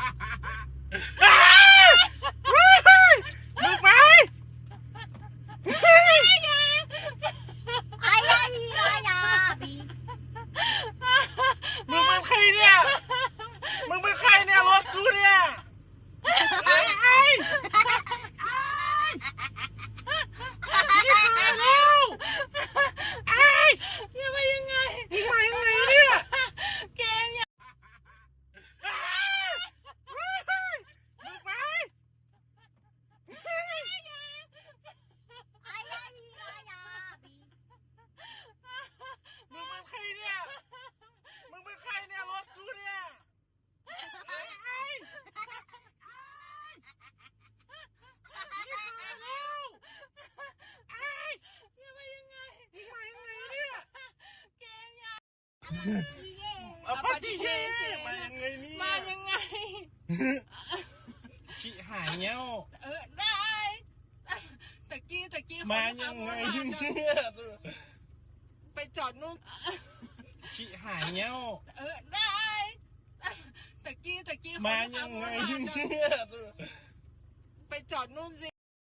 Ha ha ha! อาปาจิเย่มายังไงเนี่ยมายังไง ชิหายเงี้ยวเออได้ตะกี้ตะกี้มายังไงคนเนี่ขับรถยไปจอดนู่นชิหายเงี้ยวเออได้ตะกี้ตะกี้คนมาขัยับงรไงถเนี่ยไปจอดนู่นสิ